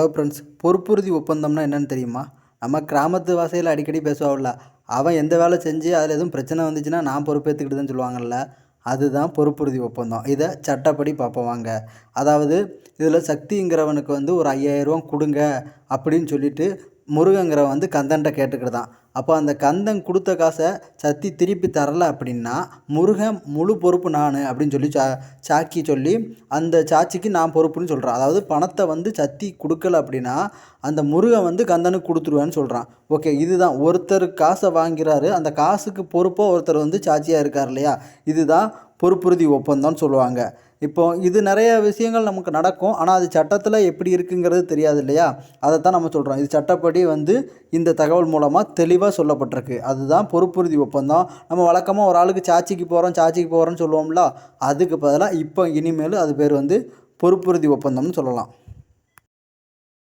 Hello friends பொறுப்புறுதி ஒப்பந்தம்னா என்னென்னு தெரியுமா? நம்ம கிராமத்து வாசையில் அடிக்கடி பேசுவாள்ல அவன் எந்த வேலை செஞ்சு அதில் எதுவும் பிரச்சனை வந்துச்சுன்னா நான் பொறுப்பேற்றுக்கிட்டுதுன்னு சொல்லுவாங்கள்ல அதுதான் பொறுப்புறுதி ஒப்பந்தம். இதை சட்டப்படி பார்ப்போவாங்க அதாவது இதில் சக்திங்கிறவனுக்கு வந்து ஒரு ஐயாயிரரூவா கொடுங்க அப்படின்னு சொல்லிட்டு முருகங்கிற வந்து கந்தன்ட்ட கேட்டுக்கிட்டுதான். அப்போ அந்த கந்தன் கொடுத்த காசை சத்தி திருப்பி தரல அப்படின்னா முருகன் முழு பொறுப்பு நான் அப்படின்னு சொல்லி சா சாக்கி சொல்லி அந்த சாட்சிக்கு நான் பொறுப்புன்னு சொல்கிறான் அதாவது பணத்தை வந்து சத்தி கொடுக்கல அப்படின்னா அந்த முருகன் வந்து கந்தனுக்கு கொடுத்துருவேன்னு சொல்கிறான் ஓகே இதுதான். ஒருத்தர் காசை வாங்கிறாரு அந்த காசுக்கு பொறுப்பாக ஒருத்தர் வந்து சாட்சியாக இருக்கார் இல்லையா? இதுதான் பொறுப்புறுதி ஒப்பந்தம்னு சொல்லுவாங்க. இப்போ இது நிறைய விஷயங்கள் நமக்கு நடக்கும். ஆனால் அது சட்டத்தில் எப்படி இருக்குங்கிறது தெரியாது இல்லையா? அதை தான் நம்ம சொல்கிறோம் இது சட்டப்படி வந்து இந்த தகவல் மூலமாக தெளிவாக சொல்லப்பட்டிருக்கு. அதுதான் பொறுப்புறுதி ஒப்பந்தம். நம்ம வழக்கமாக ஒரு ஆளுக்கு சாட்சிக்கு போகிறோம் சாட்சிக்கு போகிறோம்னு சொல்லுவோம்ல அதுக்கு பதிலாக இப்போ இனிமேல் அது பேர் வந்து பொறுப்புறுதி ஒப்பந்தம்னு சொல்லலாம்.